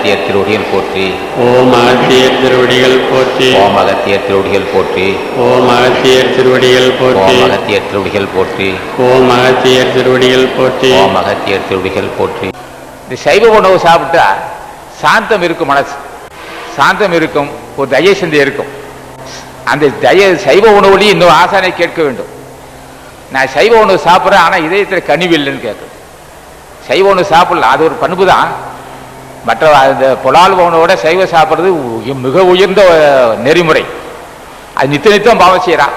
அகத்தியர் திருவடிகள் போற்றி. ஓம் அகத்தியர் திருவடிகள் போற்றி. ஓம் அகத்தியர் திருவடிகள் போற்றி. ஓம் அகத்தியர் திருவடிகள் போற்றி. ஓம் அகத்தியர் திருவடிகள் போற்றி. ஓம் அகத்தியர் திருவடிகள் போற்றி. ஓம் அகத்தியர் திருவடிகள் போற்றி. இந்த சைவ உணவு சாப்பிட்டா சாந்தம் இருக்கும் மனசு. சாந்தம் இருக்கும் ஒரு தயசிந்தை இருக்கும். அந்த தய சைவ உணவுலையும் இன்னும் ஆசானை கேட்க வேண்டும். நான் சைவ உணவு சாப்பிட்றேன் ஆனால் இதயத்தில் கனிவு இல்லைன்னு கேட்குறேன் சைவ உணவு சாப்பிடலாம் அது ஒரு பண்பு தான் மற்ற அந்த புலால் பவனோட சைவ சாப்பிட்றது மிக உயர்ந்த நெறிமுறை. அது நித்த நித்தம் பாவம் செய்கிறான்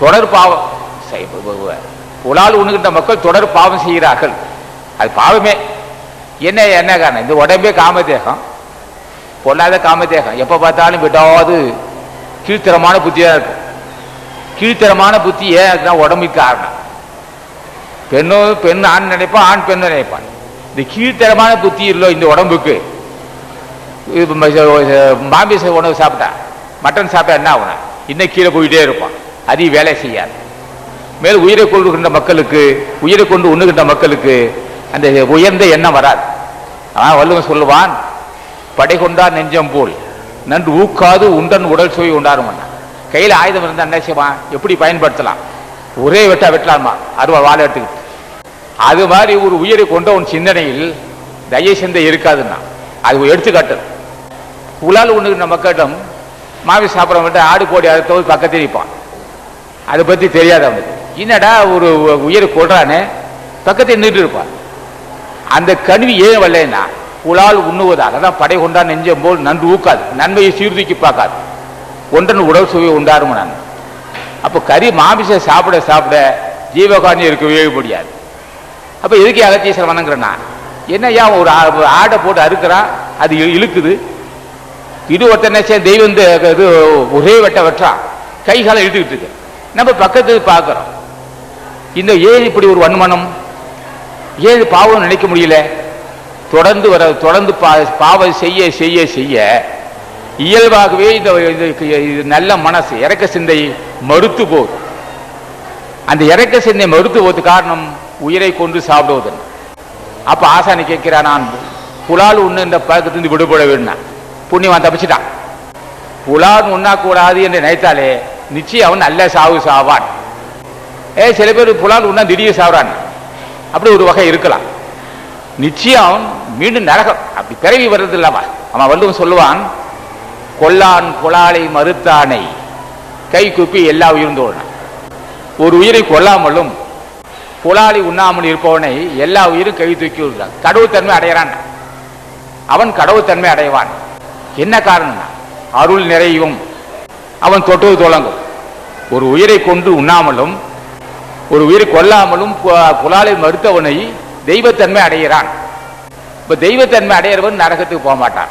தொடர் பாவம் சைவ- புலால் உண்ணுகின்ற மக்கள் தொடர் பாவம் செய்கிறார்கள். அது பாவமே. என்ன என்ன காரணம்? இந்த உடம்பே காமதேகம். பொல்லாத காமதேகம். எப்போ பார்த்தாலும் விடாது. கீழ்த்தரமான புத்தியாக இருக்கும். கீழ்த்தரமான புத்தி ஏன் அதுதான் உடம்புக்கு காரணம்? பெண்ணும் பெண் ஆண் நினைப்பான் ஆண் பெண் நினைப்பான் இந்த கீழ்த்தரமான புத்தி இல்லை இந்த உடம்புக்கு. இது மாமிச உணவு சாப்பிட்டா மட்டன் சாப்பிட்டா என்ன ஆகும் இன்னும் கீழே போயிட்டே இருப்பான். அதிக வேலை செய்யாது. மேல் உயிரை கொள்கின்ற மக்களுக்கு உயிரை கொண்டு உண்ணுகின்ற மக்களுக்கு அந்த உயர்ந்த எண்ணம் வராது. ஆனால் வள்ளுவன் சொல்லுவான் படை கொண்டார் நெஞ்சம் போல் நன்று ஊக்காது உண்டன் உடல் சுவை உண்டாரும் கையில் ஆயுதம் இருந்தால் என்ன செய்வான்? எப்படி பயன்படுத்தலாம்? ஒரே வெட்டா வெட்டலாமா? அருவா வாழை எடுத்துக்கிட்டு. அது மாதிரி ஒரு உயிரை கொண்ட உன் சிந்தனையில் தய சிந்தை இருக்காதுன்னா அது எடுத்துக்காட்டு. உலால் உண்ணுகின்ற மக்களிடம் மாவி சாப்பிட மட்டும் ஆடு கோடி அறுத்தவங்க பக்கத்தில் நிற்பான் அதை பற்றி தெரியாது அவனுக்கு. என்னடா ஒரு உயிரை கொள்றானே பக்கத்தில் நின்று இருப்பான். அந்த கருவி ஏன் வரலன்னா புலால் உண்ணுவதால் அதான் படை கொண்டா நெஞ்சம் போல் நன்று ஊக்காது நன்மையை சீர்தூக்கி பார்க்காது. ஒன்றன் உடல் சுவை உண்டாரும் நான் அப்போ கறி மாமிசம் சாப்பிட சாப்பிட ஜீவகாரணி இருக்க முடியாது அப்போ எதுக்கு அகத்தீஸ்வரர் வணங்குறேன்னா? என்னய்யா ஒரு ஆ- ஆடை போட்டு அறுக்கிறான் அது இழு- இழுக்குது. இது ஒருத்தனை செய்ய தெய்வம் இந்த இது ஒரே வெட்ட வெட்டுறான் கை காலம் இழுத்துக்கிட்டு இருக்கு. நம்ம பக்கத்துக்கு பார்க்குறோம். இந்த ஏன் இப்படி ஒரு வன்மனம்? ஏன் பாவம் நினைக்க முடியல? தொடர்ந்து வர தொடர்ந்து பா பாவம் செய்ய செய்ய செய்ய இயல்பாகவே இந்த இது நல்ல மனசு இறக்க சிந்தை மறுத்து போகுது. அந்த இறக்க சிந்தை மறுத்து போகுது காரணம் உயிரை கொண்டு சாப்பிடுவதன். அப்ப ஆசானி கேட்கிறான் நான் புலால் உண்ணு இந்த பழக்கத்திலிருந்து விடுபட வேணும் புண்ணியவன் தப்பிச்சிட்டான். புலால் உண்ணக்கூடாது என்று நினைத்தாலே நிச்சயம் அவன் நல்ல சாவு சாவான். ஏ சில பேர் புலால் உண்ணா திடீர் சாவுறான் அப்படி ஒரு வகை இருக்கலாம். நிச்சயம் அவன் மீண்டும் நரகம். அப்படி பிறவி வர்றது இல்லாமா அவன். வள்ளுவன் சொல்லுவான் கொல்லான் புலாலை மறுத்தானை கை குப்பி எல்லா உயிரும் ஒரு உயிரை கொல்லாமலும் புலாலி உண்ணாமல் இருப்பவனை எல்லா உயிரும் கை தூக்கி விடுறான் கடவுத்தன்மை அடையிறான். அவன் கடவுத்தன்மை அடைவான். என்ன காரணம்னா அருள் நிறையும். அவன் தொட்டது தொடங்கும். ஒரு உயிரை கொண்டு உண்ணாமலும் ஒரு உயிரை கொல்லாமலும் பு- புலாலை மறுத்தவனை தெய்வத்தன்மை அடைகிறான் இப்ப தெய்வத்தன்மை அடையிறவன் நரகத்துக்கு போக மாட்டான்.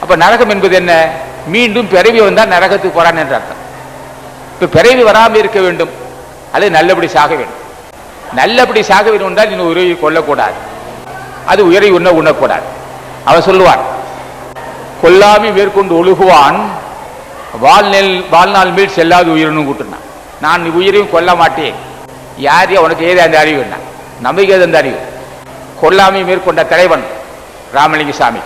அப்ப நரகம் என்பது என்ன? மீண்டும் பிறவி வந்தால் நரகத்துக்கு போறான் என்று அர்த்தம். இப்ப பிறவி வராமல் இருக்க வேண்டும். அல்லது நல்லபடி சாக வேண்டும். நல்லபடி சாக வேண்டும் என்றால் நீ உயிரை கொல்லக்கூடாது அது உயிரை உண்ண உண்ணக்கூடாது. அவர் சொல்லுவார் கொல்லாமை மேற்கொண்டு ஒழுகுவான் வாழ்நெல் வாழ்நாள் மேல் செல்லாது உயிரினும் கூட்டினான் நான் உயிரையும் கொல்ல மாட்டேன். யார் உனக்கு ஏது அந்த அறிவு? என்ன நம்பிக்கை ஏது அந்த அறிவு? கொல்லாமை மேற்கொண்ட தலைவன் ராமலிங்க சாமி.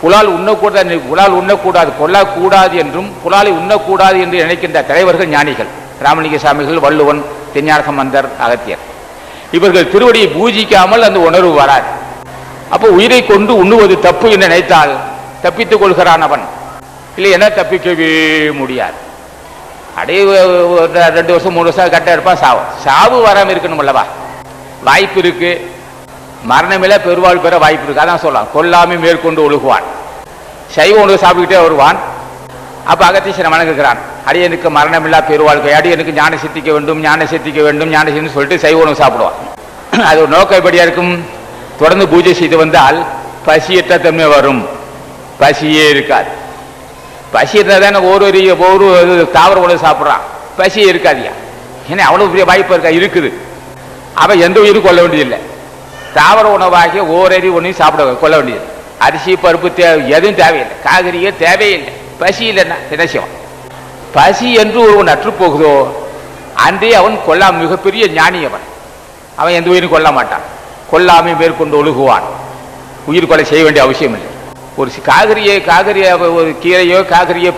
புலால் உண்ணக்கூடாது புலால் உண்ணக்கூடாது கொல்லக்கூடாது என்றும் புலாலை உண்ணக்கூடாது என்று நினைக்கின்ற தலைவர்கள் ஞானிகள். ராமலிங்க சாமிகள் வள்ளுவன் தெஞ்ஞான சம்பந்தர் அகத்தியர். இவர்கள் திருவடியை பூஜிக்காமல் அந்த உணர்வு வராது. அப்போ உயிரை கொண்டு உண்ணுவது தப்பு என்று நினைத்தால் தப்பித்துக் கொள்கிறான் அவன். இல்லை என தப்பிக்கவே முடியாது. அடைய ரெண்டு வருஷம் மூணு வருஷம் கட்ட இருப்பான் சாவு. சாவு வராமல் இருக்கணும் அல்லவா? வாய்ப்பு இருக்கு. மரணமில்ல பெருவாள் பெற வாய்ப்பு இருக்கு. அதான் சொல்லலாம் கொல்லாமல் மேற்கொண்டு ஒழுகுவான். சைவ உணவு சாப்பிட்டுக்கிட்டே வருவான். அப்போ அகத்தீசனை வணங்குகிறான் அடியனுக்கு மரணமில்லா பெருவாழ்க்கை. அடியனுக்கு ஞான சித்திக்க வேண்டும் ஞான சித்திக்க வேண்டும் ஞான சித்தின்னு சொல்லிட்டு சைவ உணவு சாப்பிடுவான். அது ஒரு நோக்கம் எப்படியா இருக்கும்? தொடர்ந்து பூஜை செய்து வந்தால் பசியற்ற தன்மை வரும். பசியே இருக்காது. பசி இருந்தால் தானே ஒரு ஒரு ஒரு தாவர உணவு சாப்பிட்றான். பசியே இருக்காதியா? ஏன்னா அவ்வளோ பெரிய வாய்ப்பு இருக்கா? இருக்குது. அவன் எந்த உயிரும் கொல்ல வேண்டியதில்லை. தாவர உணவாகிய ஓரறி ஒன்றையும் சாப்பிட கொள்ள வேண்டியது அரிசி பருப்பு தேவை எதுவும் தேவையில்லை. காய்கறியே தேவையில்லை. பசி இல்லைன்னா என்ன செய்வான்? பசி என்று ஒருவன் அற்று போகுதோ அன்றே அவன் கொல்லாம மிகப்பெரிய ஞானி அவன் அவன் எந்த உயிரும் கொல்ல மாட்டான். கொல்லாமை மேற்கொண்டு ஒழுகுவான். உயிர் கொலை செய்ய வேண்டிய அவசியம் இல்லை ஒரு காகரியை காகரிய ஒரு கீரையோ காகரியோ